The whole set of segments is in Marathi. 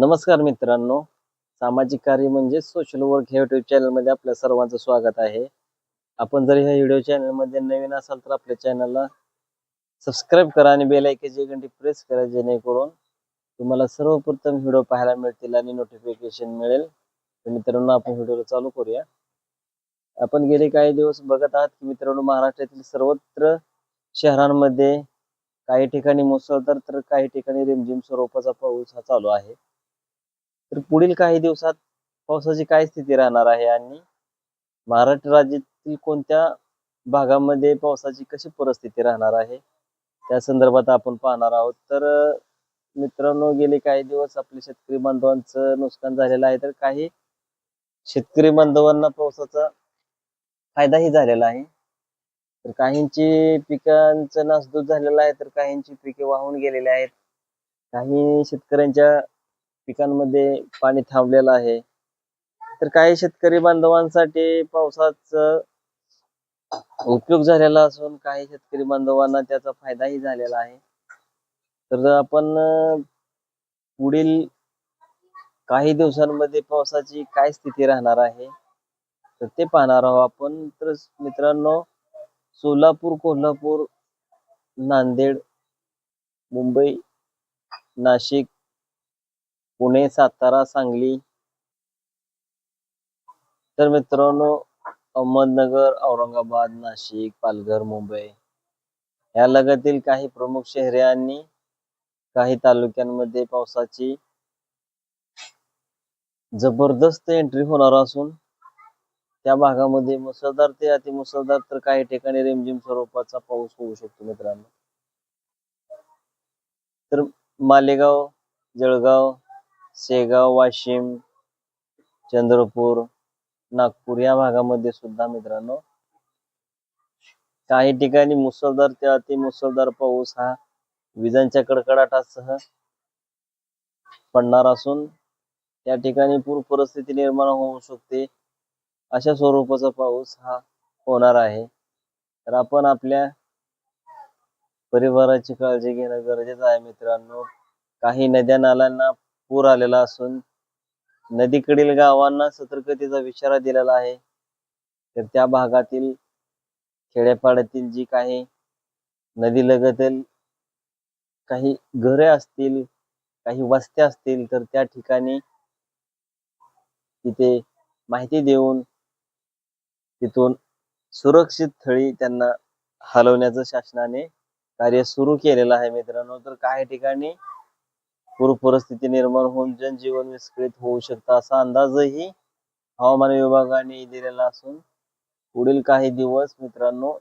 नमस्कार मित्रांनो. सामाजिक कार्य म्हणजे सोशल वर्क ह्या युट्यूब चॅनलमध्ये आपल्या सर्वांचं स्वागत आहे. आपण जर ह्या व्हिडिओ चॅनलमध्ये नवीन असाल तर आपल्या चॅनलला सबस्क्राईब करा आणि बेल आयकनची घंटी प्रेस करा जेणेकरून तुम्हाला सर्वप्रथम व्हिडिओ पाहायला मिळतील आणि नोटिफिकेशन मिळेल. तर मित्रांनो आपण व्हिडिओला चालू करूया. आपण गेले काही दिवस बघत आहात की मित्रांनो महाराष्ट्रातील सर्वत्र शहरांमध्ये काही ठिकाणी मुसळधार तर काही ठिकाणी रिमझिम स्वरूपाचा पाऊस हा चालू आहे. तर पुढील काही दिवसात पावसाची काय स्थिती राहणार आहे आणि महाराष्ट्र राज्यातील कोणत्या भागामध्ये पावसाची कशी परिस्थिती राहणार आहे त्या संदर्भात आपण पाहणार आहोत. तर मित्रांनो गेले काही दिवस आपले शेतकरी बांधवांचं नुकसान झालेलं आहे तर काही शेतकरी बांधवांना पावसाचा फायदाही झालेला आहे. तर काहींची पिकांचं नासधूस झालेलं आहे तर काहींची पिके वाहून गेलेली आहेत. काही शेतकऱ्यांच्या पिकांमध्ये पाणी थांबलेलं आहे. तर काही शेतकरी बांधवांसाठी पावसाचा उपयोग झालेला असून काही शेतकरी बांधवांना त्याचा फायदाही झालेला आहे. तर आपण पुढील काही दिवसांमध्ये पावसाची काय स्थिती राहणार आहे तर ते पाहणार आहोत आपण. तर मित्रांनो सोलापूर कोल्हापूर नांदेड मुंबई नाशिक पुणे सातारा सांगली. तर मित्रांनो अहमदनगर औरंगाबाद नाशिक पालघर मुंबई या लगतील काही प्रमुख शहरे आणि काही तालुक्यांमध्ये पावसाची जबरदस्त एंट्री होणार असून त्या भागामध्ये मुसळधार ते अतिमुसळधार तर काही ठिकाणी रिमझिम स्वरूपाचा पाऊस होऊ शकतो मित्रांनो. तर मालेगाव जळगाव शेगाव वाशिम चंद्रपूर नागपूर या भागामध्ये सुद्धा मित्रांनो काही ठिकाणी मुसळधार ते अतिमुसळधार पाऊस हा विजांच्या कडकडाटासह पडणार असून त्या ठिकाणी पूर परिस्थिती निर्माण होऊ शकते. अशा स्वरूपाचा पाऊस हा होणार आहे. तर आपण आपल्या परिवाराची काळजी घेणं गरजेचं आहे मित्रांनो. काही नद्या नाल्यांना पूर आलेला असून नदीकडील गावांना सतर्कतेचा इशारा दिलेला आहे. तर त्या भागातील खेड्यापाड्यातील जी काही नदी लगतील काही घरे असतील काही वस्त्या असतील तर त्या ठिकाणी तिथे माहिती देऊन तिथून सुरक्षित स्थळी त्यांना हलवण्याचं शासनाने कार्य सुरू केलेलं आहे मित्रांनो. तर काही ठिकाणी पूर परिस्थिती निर्माण होऊन जनजीवन विस्कळीत होऊ शकतं. असा अंदाजही हवामान विभागाने दिलेला असून पुढील काही दिवस मित्रांनो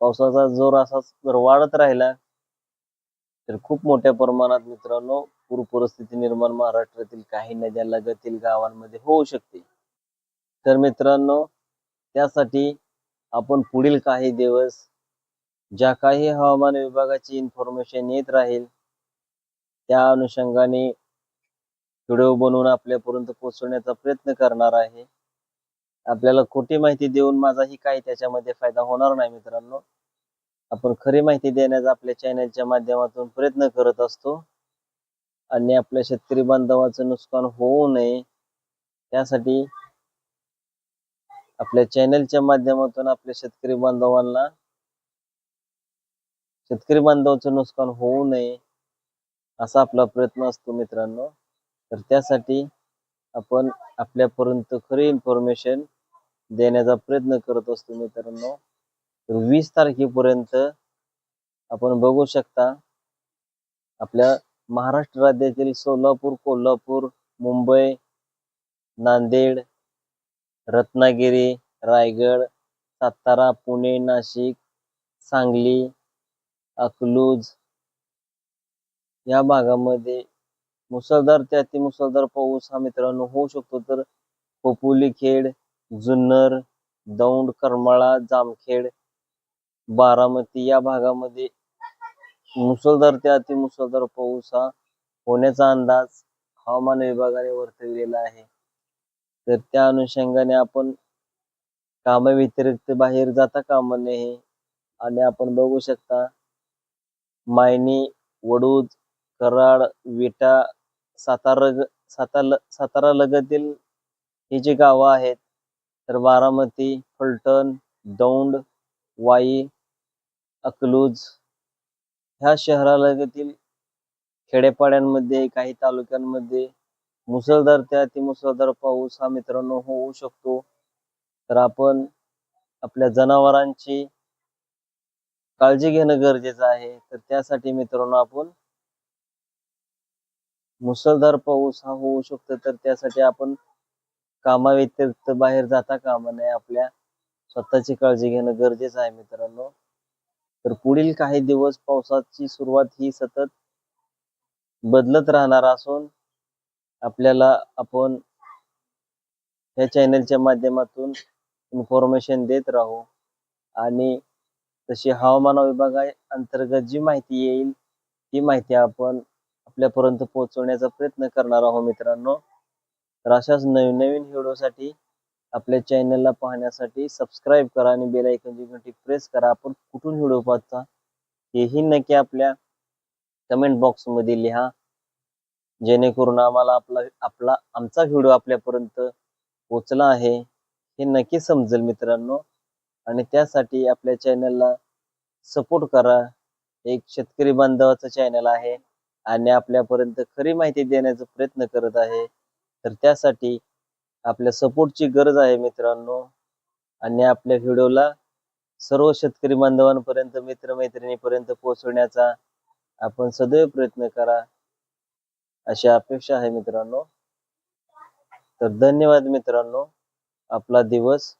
पावसाचा जोर असाच जर वाढत राहिला तर खूप मोठ्या प्रमाणात मित्रांनो पूर परिस्थिती निर्माण महाराष्ट्रातील काही नद्या लगतील गावांमध्ये होऊ शकते. तर मित्रांनो त्यासाठी आपण पुढील काही दिवस ज्या काही हवामान विभागाची इन्फॉर्मेशन येत राहील त्या अनुषंगाने व्हिडिओ बनवून आपल्यापर्यंत पोहोचवण्याचा प्रयत्न करणार आहे. आपल्याला खोटी माहिती देऊन माझाही काही त्याच्यामध्ये फायदा होणार नाही मित्रांनो. आपण खरी माहिती देण्याचा आपल्या चॅनलच्या माध्यमातून प्रयत्न करत असतो. आणि आपल्या शेतकरी बांधवाचं नुकसान होऊ नये त्यासाठी आपल्या चॅनलच्या माध्यमातून आपल्या शेतकरी बांधवांना शेतकरी बांधवाचं नुकसान होऊ नये असा आपला प्रयत्न असतो मित्रांनो. तर त्यासाठी आपण आपल्यापर्यंत खरी इन्फॉर्मेशन देण्याचा प्रयत्न करत असतो मित्रांनो. तर वीस तारखेपर्यंत आपण बघू शकता आपल्या महाराष्ट्र राज्यातील सोलापूर कोल्हापूर मुंबई नांदेड रत्नागिरी रायगड सातारा पुणे नाशिक सांगली अकलूज या भागामध्ये मुसळधार ते अतिमुसळधार पाऊस हा मित्रांनो होऊ शकतो. तर खोपोली खेड जुन्नर दौंड करमाळा जामखेड बारामती या भागामध्ये मुसळधार ते अतिमुसळधार पाऊस हा होण्याचा अंदाज हवामान विभागाने वर्तविलेला आहे. तर त्या अनुषंगाने आपण कामाव्यतिरिक्त बाहेर जाता कामा नये आणि आपण बघू शकता मायनी वडूज कराड विटा सातारा सातारा सातारा लगतील ही जी गावं आहेत तर बारामती फलटण दौंड वाई अकलूज ह्या शहरालगतील खेडेपाड्यांमध्ये काही तालुक्यांमध्ये मुसळधार त्या मुसळधार पाऊस हा मित्रांनो होऊ शकतो. तर आपण आपल्या जनावरांची काळजी घेणं गरजेचं आहे. तर त्यासाठी मित्रांनो आपण मुसळधार पाऊस हा होऊ शकतो तर त्यासाठी आपण कामाव्यतिरिक्त बाहेर जाता कामा नये. आपल्या स्वतःची काळजी घेणं गरजेचं आहे मित्रांनो. तर पुढील काही दिवस पावसाची सुरुवात ही सतत बदलत राहणार असून आपल्याला आपण या चॅनलच्या माध्यमातून इन्फॉर्मेशन देत राहू. आणि तशी हवामान विभागा अंतर्गत जी माहिती येईल ती माहिती आपण आपल्यापर्यंत पोहोचवण्याचा प्रयत्न करणार आहोत मित्रांनो. तर अशाच नवीन नवीन व्हिडिओसाठी आपल्या चॅनलला पाहण्यासाठी सबस्क्राईब करा आणि बेल आयकॉनची घंटी प्रेस करा. आपण कुठून व्हिडिओ पाहता हेही नक्की आपल्या कमेंट बॉक्समध्ये लिहा. जेणेकरून आम्हाला आपला आपला आमचा व्हिडिओ आपल्यापर्यंत पोचला आहे हे नक्की समजेल मित्रांनो. आणि त्यासाठी आपल्या चॅनलला सपोर्ट करा. एक शेतकरी बांधवाचं चॅनल आहे. आणि आपल्यापर्यंत खरी माहिती देण्याचा प्रयत्न करत आहे. तर त्यासाठी आपल्या सपोर्टची गरज आहे मित्रांनो. आणि आपल्या व्हिडिओला सर्व शेतकरी बांधवांपर्यंत मित्रमैत्रिणीपर्यंत पोहोचवण्याचा आपण सदैव प्रयत्न करा अशी अपेक्षा आहे मित्रांनो. तर धन्यवाद मित्रांनो. आपला दिवस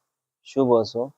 शुभ असो.